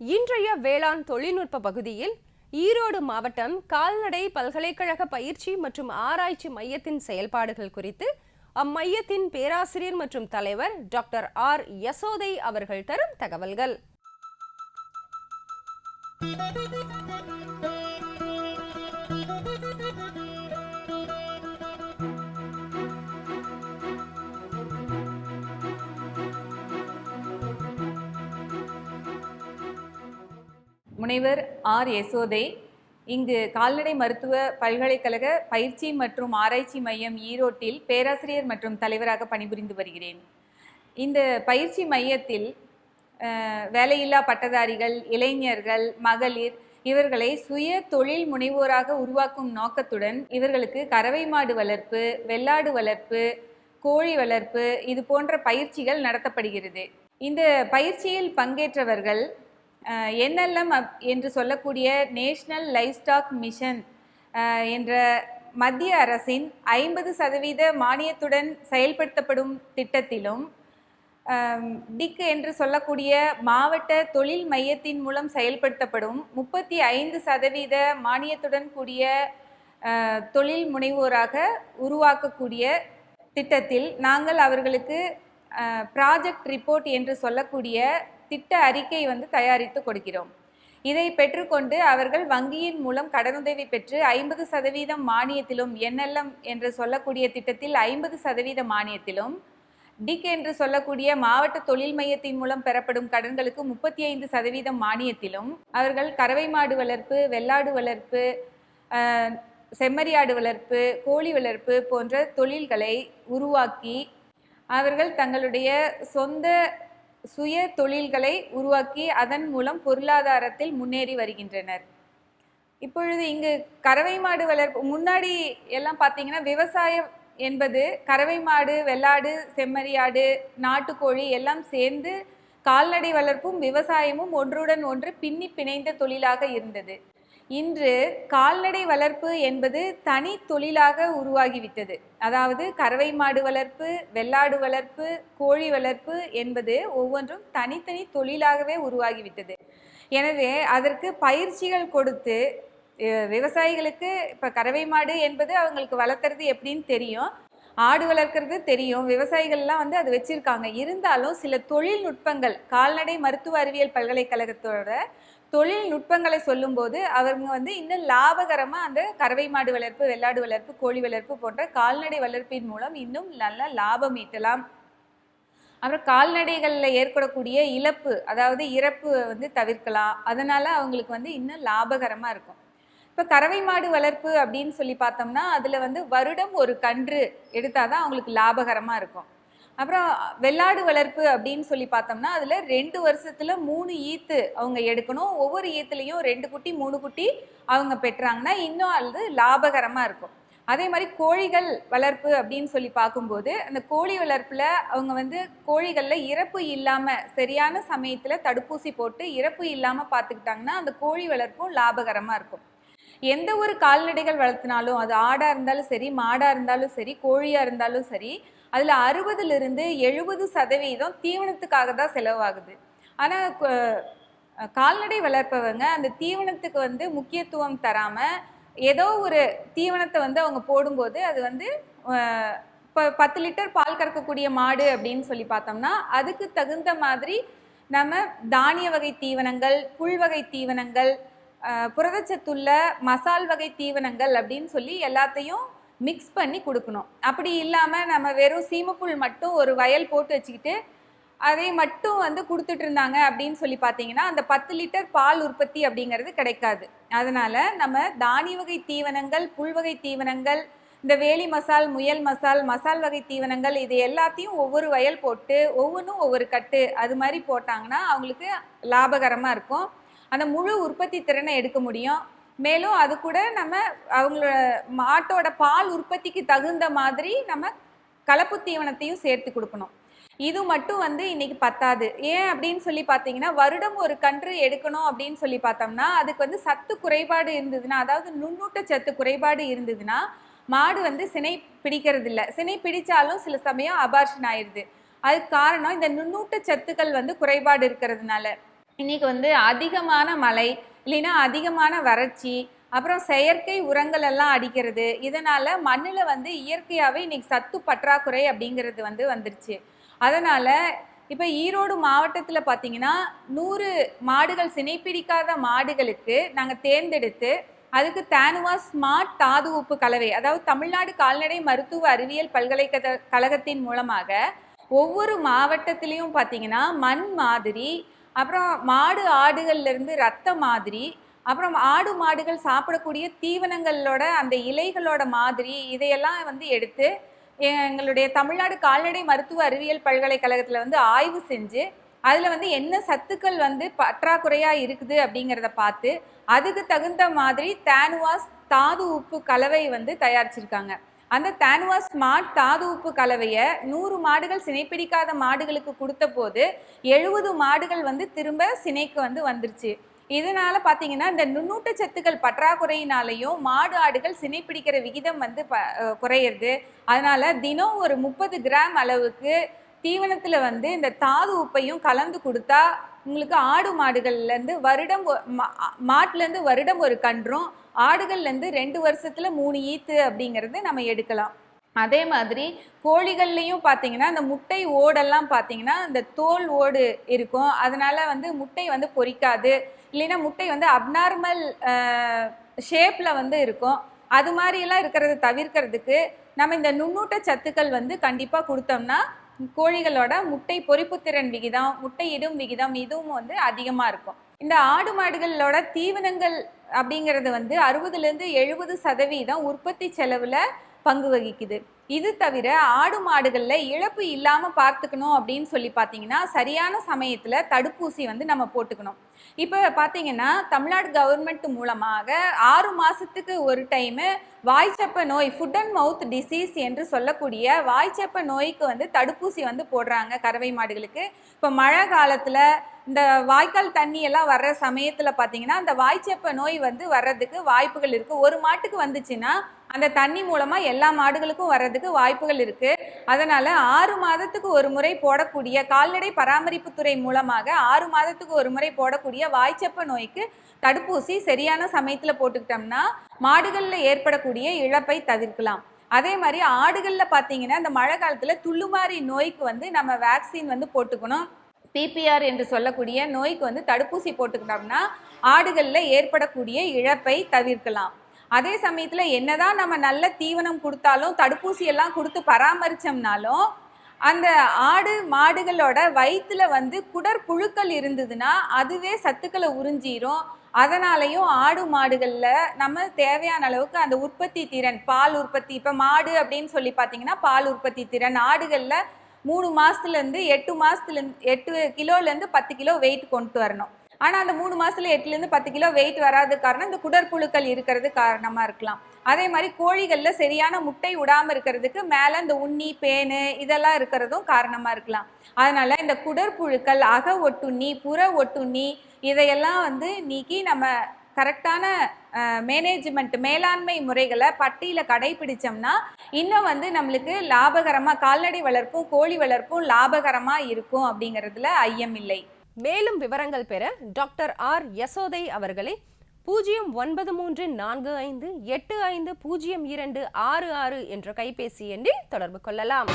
இன்றைய வேளாண் தொழில்நுட்ப பகுதியில் ஈரோடு மாவட்டம் கால்நடை பல்கலைக்கழக பயிற்சி மற்றும் ஆராய்ச்சி மையத்தின் செயல்பாடுகள் குறித்து அம்மையத்தின் பேராசிரியர் மற்றும் தலைவர் டாக்டர் ஆர். யசோதை அவர்கள் தரும் தகவல்கள். முனைவர் ஆர் யசோதை இங்கு கால்நடை மருத்துவ பல்கலைக்கழக பயிற்சி மற்றும் ஆராய்ச்சி மையம் ஈரோட்டில் பேராசிரியர் மற்றும் தலைவராக பணிபுரிந்து வருகிறேன். இந்த பயிற்சி மையத்தில் வேலையில்லா பட்டதாரிகள் இளைஞர்கள் மகளிர் இவர்களை சுய தொழில் முனைவோராக உருவாக்கும் நோக்கத்துடன் இவர்களுக்கு கறவை மாடு வளர்ப்பு வெள்ளாடு வளர்ப்பு கோழி வளர்ப்பு இது போன்ற பயிற்சிகள் நடத்தப்படுகிறது. இந்த பயிற்சியில் பங்கேற்றவர்கள் என்எல்எம் என்று சொல்லக்கூடிய நேஷ்னல் லைஃப் ஸ்டாக் மிஷன் என்ற மத்திய அரசின் ஐம்பது சதவீத மானியத்துடன் செயல்படுத்தப்படும் திட்டத்திலும் டிக் என்று சொல்லக்கூடிய மாவட்ட தொழில் மையத்தின் மூலம் செயல்படுத்தப்படும் முப்பத்தி ஐந்து சதவீத மானியத்துடன் கூடிய தொழில் முனைவோராக உருவாக்கக்கூடிய திட்டத்தில் நாங்கள் அவர்களுக்கு ப்ராஜெக்ட் ரிப்போர்ட் என்று சொல்லக்கூடிய திட்ட அறிக்கை வந்து தயாரித்து கொடுக்கிறோம். இதை பெற்றுக்கொண்டு அவர்கள் வங்கியின் மூலம் கடனுதவி பெற்று ஐம்பது சதவீதம் மானியத்திலும் என்எல்எம் என்று சொல்லக்கூடிய திட்டத்தில் ஐம்பது சதவீத மானியத்திலும் டிக் என்று சொல்லக்கூடிய மாவட்ட தொழில் மையத்தின் மூலம் பெறப்படும் கடன்களுக்கு முப்பத்தி ஐந்து சதவீதம் மானியத்திலும் அவர்கள் கறவை மாடு வளர்ப்பு வெள்ளாடு வளர்ப்பு செம்மறியாடு வளர்ப்பு கோழி வளர்ப்பு போன்ற தொழில்களை உருவாக்கி அவர்கள் தங்களுடைய சொந்த சுய தொழில்களை உருவாக்கி அதன் மூலம் பொருளாதாரத்தில் முன்னேறி வருகின்றனர். இப்பொழுது இங்கு கறவை மாடு வளர்ப்பு முன்னாடி எல்லாம் பார்த்தீங்கன்னா விவசாயம் என்பது கறவை மாடு வெள்ளாடு செம்மறியாடு நாட்டுக்கோழி எல்லாம் சேர்ந்து கால்நடை வளர்ப்பும் விவசாயமும் ஒன்றுடன் ஒன்று பின்னி பிணைந்த தொழிலாக இருந்தது. இன்று கால்நடை வளர்ப்பு என்பது தனி தொழிலாக உருவாகிவிட்டது. அதாவது கறவை மாடு வளர்ப்பு வெள்ளாடு வளர்ப்பு கோழி வளர்ப்பு என்பது ஒவ்வொன்றும் தனித்தனி தொழிலாகவே உருவாகிவிட்டது. எனவே அதற்கு பயிற்சிகள் கொடுத்து விவசாயிகளுக்கு இப்போ கறவை மாடு என்பது அவங்களுக்கு வளர்த்துறது எப்படின்னு தெரியும். ஆடு வளர்க்குறது தெரியும். விவசாயிகள்லாம் வந்து அது வச்சிருக்காங்க. இருந்தாலும் சில தொழில்நுட்பங்கள் கால்நடை மருத்துவ அறிவியல் பல்கலைக்கழகத்தோட தொழில்நுட்பங்களை சொல்லும்போது அவங்க வந்து இன்னும் லாபகரமாக அந்த கறவை மாடு வளர்ப்பு வெள்ளாடு வளர்ப்பு கோழி வளர்ப்பு போன்ற கால்நடை வளர்ப்பின் மூலம் இன்னும் நல்ல லாபம் ஈட்டலாம். அப்புறம் கால்நடைகளில் ஏற்படக்கூடிய இழப்பு அதாவது இறப்பு வந்து தவிர்க்கலாம். அதனால் அவங்களுக்கு வந்து இன்னும் லாபகரமாக இருக்கும். இப்போ கறவை மாடு வளர்ப்பு அப்படின்னு சொல்லி பார்த்தோம்னா அதில் வந்து வருடம் ஒரு கன்று எடுத்தால் தான் அவங்களுக்கு லாபகரமாக இருக்கும். அப்புறம் வெள்ளாடு வளர்ப்பு அப்படின்னு சொல்லி பார்த்தோம்னா அதில் ரெண்டு வருஷத்தில் மூணு ஈத்து அவங்க எடுக்கணும். ஒவ்வொரு ஈத்துலேயும் ரெண்டு குட்டி மூணு குட்டி அவங்க பெற்றாங்கன்னா இன்னும் அது லாபகரமாக இருக்கும். அதே மாதிரி கோழிகள் வளர்ப்பு அப்படின்னு சொல்லி பார்க்கும்போது அந்த கோழி வளர்ப்பில் அவங்க வந்து கோழிகளில் இறப்பு இல்லாமல் சரியான சமயத்தில் தடுப்பூசி போட்டு இறப்பு இல்லாமல் பார்த்துக்கிட்டாங்கன்னா அந்த கோழி வளர்ப்பும் லாபகரமாக இருக்கும். எந்த ஒரு கால்நடைகள் வளர்த்தினாலும் அது ஆடாக இருந்தாலும் சரி மாடாக இருந்தாலும் சரி கோழியாக இருந்தாலும் சரி அதில் அறுபதுலேருந்து எழுபது சதவீதம் தீவனத்துக்காக தான் செலவாகுது. ஆனால் கால்நடை வளர்ப்பவங்க அந்த தீவனத்துக்கு வந்து முக்கியத்துவம் தராமல் ஏதோ ஒரு தீவனத்தை வந்து அவங்க போடும்போது அது வந்து இப்போ பத்து லிட்டர் பால் கறக்கக்கூடிய மாடு அப்படின்னு சொல்லி பார்த்தோம்னா அதுக்கு தகுந்த மாதிரி நம்ம தானிய வகை தீவனங்கள் புல் வகை தீவனங்கள் புரதச்சத்துள்ள மசால் வகை தீவனங்கள் அப்படின்னு சொல்லி எல்லாத்தையும் மிக்ஸ் பண்ணி கொடுக்கணும். அப்படி இல்லாமல் நம்ம வெறும் சீமப்புல் மட்டும் ஒரு வயல் போட்டு வச்சுக்கிட்டு அதை மட்டும் வந்து கொடுத்துட்டு இருந்தாங்க அப்படின்னு சொல்லி பார்த்தீங்கன்னா அந்த பத்து லிட்டர் பால் உற்பத்தி அப்படிங்கிறது கிடைக்காது. அதனால் நம்ம தானிய வகை தீவனங்கள் புல் வகை தீவனங்கள் இந்த வேலி மசால் முயல் மசால் மசால் வகை தீவனங்கள் இது எல்லாத்தையும் ஒவ்வொரு வயல் போட்டு ஒவ்வொன்றும் ஒவ்வொரு கட்டு அது மாதிரி போட்டாங்கன்னா அவங்களுக்கு லாபகரமாக இருக்கும். அந்த முழு உற்பத்தி திறனை எடுக்க முடியும். மேலும் அது கூட நம்ம அவங்களோட மாட்டோட பால் உற்பத்திக்கு தகுந்த மாதிரி நம்ம கலப்பு தீவனத்தையும் சேர்த்து கொடுக்கணும். இது மட்டும் வந்து இன்னைக்கு பத்தாது. ஏன் அப்படின்னு சொல்லி பார்த்தீங்கன்னா வருடம் ஒரு கன்று எடுக்கணும் அப்படின்னு சொல்லி பார்த்தோம்னா அதுக்கு வந்து சத்து குறைபாடு இருந்ததுன்னா அதாவது நுண்ணூட்ட சத்து குறைபாடு இருந்ததுன்னா மாடு வந்து சினை பிடிக்கிறது இல்லை சினை பிடிச்சாலும் சில சமயம் அபார்ஷன் ஆயிடுது. அதுக்கு காரணம் இந்த நுண்ணூட்ட சத்துக்கள் வந்து குறைபாடு இருக்கிறதுனால. இன்றைக்கி வந்து அதிகமான மழை இல்லைன்னா அதிகமான வறட்சி அப்புறம் செயற்கை உரங்கள் எல்லாம் அடிக்கிறது இதனால் மண்ணில் வந்து இயற்கையாகவே இன்றைக்கி சத்து பற்றாக்குறை அப்படிங்கிறது வந்து வந்துருச்சு. அதனால் இப்போ ஈரோடு மாவட்டத்தில் பார்த்தீங்கன்னா நூறு மாடுகள் சினைப்பிடிக்காத மாடுகளுக்கு நாங்கள் தேர்ந்தெடுத்து அதுக்கு தேனுவா ஸ்மார்ட் தாது உப்பு கலவை அதாவது தமிழ்நாடு கால்நடை மருத்துவ அறிவியல் பல்கலைக்கழக கழகத்தின் மூலமாக ஒவ்வொரு மாவட்டத்திலையும் பார்த்தீங்கன்னா மண் மாதிரி அப்புறம் மாடு ஆடுகள்லேருந்து ரத்த மாதிரி அப்புறம் ஆடு மாடுகள் சாப்பிடக்கூடிய தீவனங்களோட அந்த இலைகளோட மாதிரி இதையெல்லாம் வந்து எடுத்து எங்களுடைய தமிழ்நாடு கால்நடை மருத்துவ அறிவியல் பல்கலைக்கழகத்தில் வந்து ஆய்வு செஞ்சு அதில் வந்து என்ன சத்துக்கள் வந்து பற்றாக்குறையாக இருக்குது அப்படிங்கிறத பார்த்து அதுக்கு தகுந்த மாதிரி தேனுவாஸ் தாது உப்பு கலவை வந்து தயாரிச்சிருக்காங்க. அந்த தானுவா ஸ்மார்ட் தாது உப்பு கலவையை நூறு மாடுகள் சினைப்பிடிக்காத மாடுகளுக்கு கொடுத்த போது எழுபது மாடுகள் வந்து திரும்ப சினைக்கு வந்து வந்துருச்சு. இதனால பார்த்தீங்கன்னா இந்த நுண்ணூட்ட சத்துக்கள் பற்றாக்குறையினாலையும் மாடு ஆடுகள் சினைப்பிடிக்கிற விகிதம் வந்து ப குறையிறது. அதனால தினம் ஒரு முப்பது கிராம் அளவுக்கு தீவனத்தில் வந்து இந்த தாது உப்பையும் கலந்து கொடுத்தா உங்களுக்கு ஆடு மாடுகள்லேருந்து வருடம் மாட்டிலேருந்து மா- வருடம் ஒரு கன்றும் ஆடுகள்லேருந்து ரெண்டு வருஷத்தில் மூணு ஈத்து அப்படிங்கிறது நம்ம எடுக்கலாம். அதே மாதிரி கோழிகள்லையும் பார்த்தீங்கன்னா அந்த முட்டை ஓடெல்லாம் பார்த்தீங்கன்னா இந்த தோல் ஓடு இருக்கும். அதனால் வந்து முட்டை வந்து பொரிக்காது இல்லைன்னா முட்டை வந்து அப்நார்மல் ஷேப்பில் வந்து இருக்கும். அது மாதிரியெல்லாம் இருக்கிறத தவிர்க்கிறதுக்கு நம்ம இந்த நுண்ணூட்ட சத்துக்கள் வந்து கண்டிப்பாக கொடுத்தோம்னா கோழிகளோட முட்டை பொறிப்புத்திறன் விகிதம் முட்டையிடும் விகிதம் இதுவும் வந்து அதிகமாக இருக்கும். இந்த ஆடு மாடுகளோட தீவனங்கள் அப்படிங்கிறது வந்து அறுபதுலேருந்து எழுபது சதவீதம் உற்பத்தி செலவில் பங்கு வகிக்குது. இது தவிர ஆடு மாடுகளில் இழப்பு இல்லாமல் பார்த்துக்கணும் அப்படின்னு சொல்லி பார்த்தீங்கன்னா சரியான சமயத்தில் தடுப்பூசி வந்து நம்ம போட்டுக்கணும். இப்போ பார்த்தீங்கன்னா தமிழ்நாடு கவர்மெண்ட் மூலமாக ஆறு மாதத்துக்கு ஒரு டைமு வாய்ச்சப்ப நோய் ஃபுட் அண்ட் மவுத் டிசீஸ் என்று சொல்லக்கூடிய வாய்ச்சப்ப நோய்க்கு வந்து தடுப்பூசி வந்து போடுறாங்க கறவை மாடுகளுக்கு. இப்போ மழை காலத்தில் இந்த வாய்க்கால் தண்ணி எல்லாம் வர்ற சமயத்தில் பார்த்தீங்கன்னா அந்த வாய்ச்சப்ப நோய் வந்து வர்றதுக்கு வாய்ப்புகள் இருக்குது ஒரு மாட்டுக்கு வந்துச்சுன்னா அந்த தண்ணி மூலமாக எல்லா மாடுகளுக்கும் வர்றதுக்கு வாய்ப்புகள் இருக்குது அதனால் ஆறு மாதத்துக்கு ஒரு முறை போடக்கூடிய கால்நடை பராமரிப்புத்துறை மூலமாக ஆறு மாதத்துக்கு ஒரு முறை போடக்கூடிய வாய்ச்சப்ப நோய்க்கு தடுப்பூசி சரியான சமயத்தில் போட்டுக்கிட்டோம்னா மாடுகளில் ஏற்படக்கூடிய இழப்பை தவிர்க்கலாம். அதே மாதிரி ஆடுகளில் பார்த்தீங்கன்னா இந்த மழை காலத்தில் துள்ளுமாறி நோய்க்கு வந்து நம்ம வேக்சின் வந்து போட்டுக்கணும். பிபிஆர் என்று சொல்லக்கூடிய நோய்க்கு வந்து தடுப்பூசி போட்டுக்கிட்டோம்னா ஆடுகளில் ஏற்படக்கூடிய இழப்பை தவிர்க்கலாம். அதே சமயத்தில் என்னதான் நம்ம நல்ல தீவனம் கொடுத்தாலும் தடுப்பூசி எல்லாம் கொடுத்து பராமரித்தோம்னாலும் அந்த ஆடு மாடுகளோட வயிற்றுல வந்து குடற்புழுக்கள் இருந்ததுன்னா அதுவே சத்துக்களை உறிஞ்சிரும். அதனாலையும் ஆடு மாடுகளில் நம்ம தேவையான அளவுக்கு அந்த உற்பத்தி திறன் பால் உற்பத்தி இப்போ மாடு அப்படின்னு சொல்லி பார்த்தீங்கன்னா பால் உற்பத்தி திறன். ஆடுகளில் மூணு மாதத்துலேருந்து எட்டு மாதத்துலேருந்து எட்டு கிலோலேருந்து பத்து கிலோ வெயிட் கொண்டு வரணும். ஆனால் அந்த மூணு மாதத்துல எட்டுலேருந்து பத்து கிலோ வெயிட் வராது காரணம் இந்த குடற்புழுக்கள் இருக்கிறது காரணமாக இருக்கலாம். அதே மாதிரி கோழிகளில் சரியான முட்டை விடாமல் இருக்கிறதுக்கு மேலே இந்த உண்ணி பேனு இதெல்லாம் இருக்கிறதும் காரணமாக இருக்கலாம். அதனால இந்த குடற்புழுக்கள் அக ஒட்டுண்ணி புற ஒட்டுண்ணி இதையெல்லாம் வந்து நீக்கி நம்ம கரெக்டான மேனேஜ்மெண்ட் மேலாண்மை முறைகளை பட்டியில் கடைபிடிச்சோம்னா இன்னும் வந்து நம்மளுக்கு லாபகரமாக கால்நடை வளர்ப்பும் கோழி வளர்ப்பும் லாபகரமாக இருக்கும் அப்படிங்கிறதுல ஐயம் இல்லை. மேலும் விவரங்கள் பெற டாக்டர் ஆர் யசோதை அவர்களை பூஜ்ஜியம் ஒன்பது மூன்று நான்கு ஐந்து எட்டு ஐந்து பூஜ்ஜியம் இரண்டு ஆறு ஆறு என்ற கைபேசி எண்ணில் தொடர்பு கொள்ளலாம்.